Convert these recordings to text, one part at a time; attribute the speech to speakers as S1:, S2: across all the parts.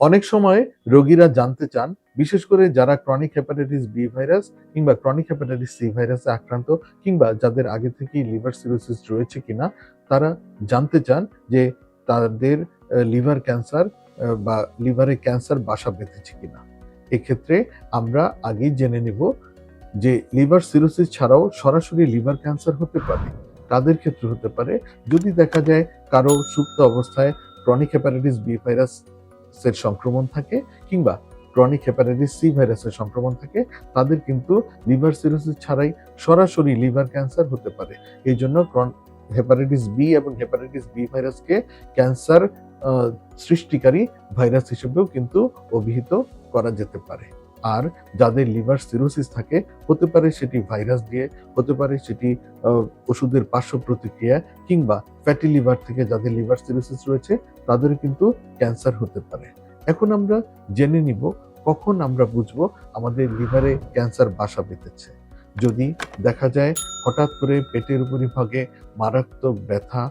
S1: অনেক সময় রোগীরা জানতে চান, বিশেষ করে যারা ক্রনিক হেপাটাইটিস বি ভাইরাস কিংবা ক্রনিক হেপাটাইটিস সি ভাইরাসে আক্রান্ত কিংবা যাদের আগে থেকেই লিভার সিরোসিস রয়েছে কিনা, তারা জানতে চান যে তাদের লিভার ক্যান্সার বা লিভারে ক্যান্সার বাসা বেঁধেছে কিনা। এক্ষেত্রে আমরা আগেই জেনে নেব যে লিভার সিরোসিস ছাড়াও সরাসরি লিভার ক্যান্সার হতে পারে, তাদের ক্ষেত্রে হতে পারে। যদি দেখা যায় কারও সুপ্ত অবস্থায় ক্রনিক হেপাটাইটিস বি ভাইরাসের সংক্রমণ থাকে কিংবা ক্রনিক হেপাটাইটিস সি ভাইরাসের সংক্রমণ থাকে, তাদের কিন্তু লিভার সিরোসিস ছাড়াই সরাসরি লিভার ক্যান্সার হতে পারে। এই জন্য হেপাটাইটিস বি এবং হেপাটাইটিস বি ভাইরাসকে ক্যান্সার সৃষ্টিকারী ভাইরাস হিসেবেও কিন্তু অভিহিত করা যেতে পারে। আর যাদের লিভার সিরোসিস থাকে, হতে পারে সেটি ভাইরাস দিয়ে, হতে পারে সেটি ওষুধের পার্শ্ব প্রতিক্রিয়া কিংবা ফ্যাটি লিভার থেকে যাদের লিভার সিরোসিস রয়েছে, তাদের কিন্তু ক্যান্সার হতে পারে। এখন আমরা জেনে নিব কখন আমরা বুঝব আমাদের লিভারে ক্যান্সার বাসা বেঁধেছে। যদি দেখা যায় হঠাৎ করে পেটের উপরিভাগে মারাত্মক ব্যথা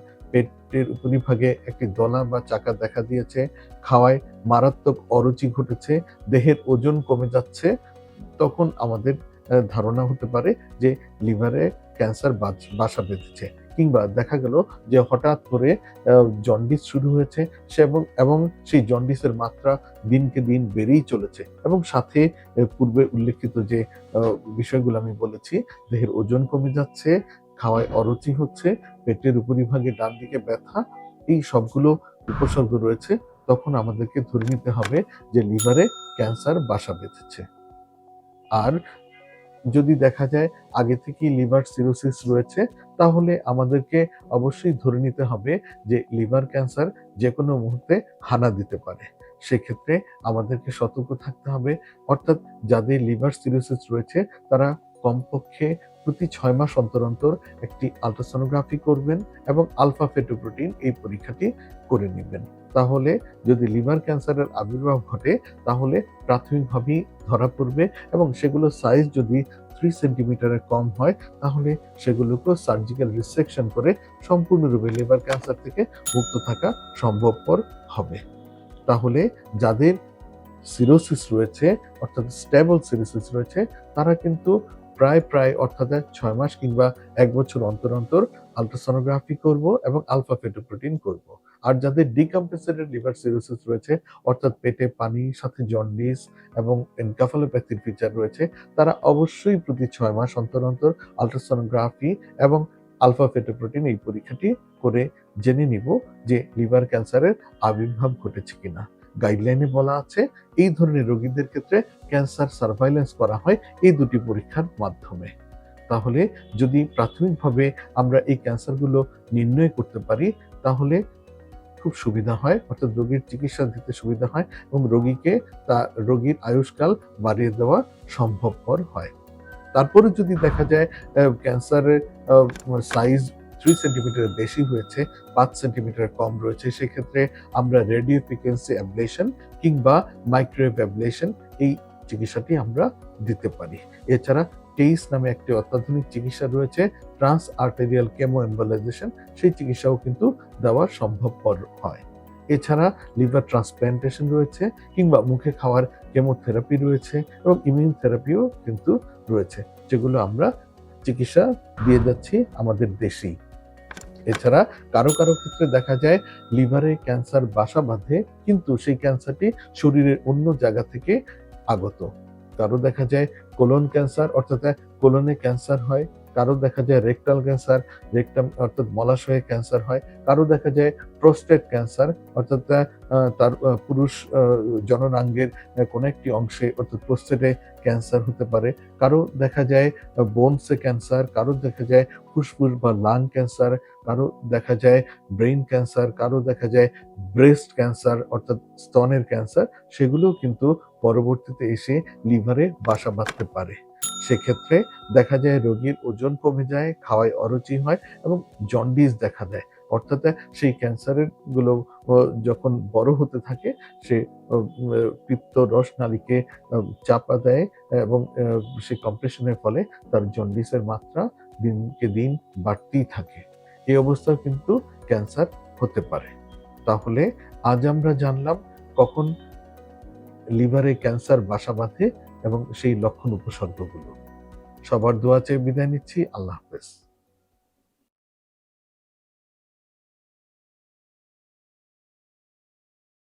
S1: পেটের উপরিভাগে একটি দলা বা চাকা দেখা দিয়েছে, খাওয়ায় মারাত্মক অরুচি ঘটেছে, দেহের ওজন কমে যাচ্ছে। তখন আমাদের ধারণা হতে পারে যে লিভারে ক্যান্সার বাসা বেঁধেছে কিংবা দেখা গেল যে হঠাৎ করে জন্ডিস শুরু হয়েছে সে এবং এবং সেই জন্ডিসের মাত্রা দিনকে দিন বেড়েই চলেছে এবং সাথে পূর্বে উল্লেখিত যে বিষয়গুলো আমি বলেছি, দেহের ওজন কমে যাচ্ছে খাওয়ায় অরুচি হচ্ছে, পেটের উপরিভাগে ডান দিকে ব্যথা, এই সবগুলো উপসর্গ রয়েছে। তখন আমাদেরকে ধরে নিতে হবে যে লিভারে ক্যান্সার বাসা বেঁধেছে। আর যদি দেখা যায় আগে থেকেই লিভার সিরোসিস রয়েছে, তাহলে আমাদেরকে অবশ্যই ধরে নিতে হবে যে লিভার ক্যান্সার যে কোনো মুহূর্তে হানা দিতে পারে। সেক্ষেত্রে আমাদেরকে সতর্ক থাকতে হবে। অর্থাৎ যাদের লিভার সিরোসিস রয়েছে, তারা কমপক্ষে প্রতি ছয় মাস অন্তর অন্তর একটি আলট্রাসোনোগ্রাফি করবেন এবং আলফা ফেটোপ্রোটিন এই পরীক্ষাটি করে নেবেন। তাহলে যদি লিভার ক্যান্সারের আবির্ভাব ঘটে, তাহলে প্রাথমিকভাবেই ধরা পড়বে এবং সেগুলো সাইজ যদি থ্রি সেন্টিমিটারের কম হয়, তাহলে সেগুলোকে সার্জিক্যাল রিসেকশন করে সম্পূর্ণরূপে লিভার ক্যান্সার থেকে মুক্ত থাকা সম্ভবপর হবে। তাহলে যাদের সিরোসিস রয়েছে, অর্থাৎ স্টেবল সিরোসিস রয়েছে, তারা কিন্তু প্রায় প্রায় অর্থাৎ ছয় মাস কিংবা এক বছর অন্তর অন্তর আলট্রাসোনোগ্রাফি করব এবং আলফা ফেটোপ্রোটিন করব। আর যাদের ডিকম্পেসেটেড লিভার সিরোসিস রয়েছে, অর্থাৎ পেটে পানির সাথে জন্ডিস এবং এনকাফালোপ্যাথির ফিচার রয়েছে, তারা অবশ্যই প্রতি ছয় মাস অন্তর অন্তর আলট্রাসোনোগ্রাফি এবং আলফা ফেটোপ্রোটিন এই পরীক্ষাটি করে জেনে নিব যে লিভার ক্যান্সারের আবির্ভাব ঘটেছে কিনা। গাইডলাইনে বলা আছে, এই ধরনের রোগীদের ক্ষেত্রে ক্যান্সার সার্ভাইলেন্স করা হয় এই দুটি পরীক্ষার মাধ্যমে। তাহলে যদি প্রাথমিকভাবে আমরা এই ক্যান্সারগুলো নির্ণয় করতে পারি, তাহলে খুব সুবিধা হয়, অর্থাৎ রোগীর চিকিৎসা দিতে সুবিধা হয় এবং রোগীকে তা, রোগীর আয়ুষ্কাল বাড়িয়ে দেওয়া সম্ভবপর হয়। তারপরে যদি দেখা যায় ক্যান্সারের সাইজ থ্রি সেন্টিমিটারের বেশি হয়েছে, পাঁচ সেন্টিমিটার কম রয়েছে। সেক্ষেত্রে আমরা রেডিও ফ্রিকোয়েন্সি অ্যাবলেশন কিংবা মাইক্রোওয়েভ অ্যাবলেশন এই চিকিৎসাটি আমরা দিতে পারি। এছাড়া টেইস নামে একটি অত্যাধুনিক চিকিৎসা রয়েছে ট্রান্স আর্টেরিয়াল কেমো এম্বলাইজেশন সেই চিকিৎসাও কিন্তু দেওয়া সম্ভবপর হয়। এছাড়া লিভার ট্রান্সপ্ল্যান্টেশন রয়েছে কিংবা মুখে খাওয়ার কেমোথেরাপি রয়েছে এবং ইমিউন থেরাপিও কিন্তু রয়েছে, যেগুলো আমরা চিকিৎসা দিয়ে যাচ্ছি আমাদের দেশেই। এছাড়া কারও কারও ক্ষেত্রে দেখা যায় লিভারে ক্যান্সার বাসা বাঁধে, কিন্তু সেই ক্যান্সারটি শরীরের অন্য জায়গা থেকে আগত। কারও দেখা যায় কোলন ক্যান্সার, অর্থাৎ কোলনে ক্যান্সার হয় কারও দেখা যায় রেকটাল ক্যান্সার রেকটাম অর্থাৎ মলাশয়ে ক্যান্সার হয়, কারও দেখা যায় প্রোস্টেট ক্যান্সার অর্থাৎ তার পুরুষ জননাঙ্গের কোনো একটি অংশে অর্থাৎ প্রোস্টেটে ক্যান্সার হতে পারে, কারও দেখা যায় বোনসে ক্যান্সার কারও দেখা যায় ফুসফুস বা লাং ক্যান্সার কারও দেখা যায় ব্রেইন ক্যান্সার কারও দেখা যায় ব্রেস্ট ক্যান্সার অর্থাৎ স্তনের ক্যান্সার সেগুলোও কিন্তু পরবর্তীতে এসে লিভারে বাসা বাঁধতে পারে। সেক্ষেত্রে দেখা যায় রোগীর ওজন কমে যায়, খাওয়ায় অরুচি হয় এবং জন্ডিস দেখা দেয়। অর্থাৎ সেই ক্যান্সারেরগুলো যখন বড় হতে থাকে, সে পিত্ত রস নালীকে চাপা দেয় এবং সে কম্প্রেশনের ফলে তার জন্ডিসের মাত্রা দিনকে দিন বাড়তেই থাকে। এই অবস্থায় কিন্তু ক্যান্সার হতে পারে। তাহলে আজ আমরা জানলাম কখন লিভারে ক্যান্সার বাসা বাঁধে এবং সেই লক্ষণ উপসর্গগুলো। সবার দোয়া চেয়ে বিদায় নিচ্ছি। আল্লাহ হাফেজ।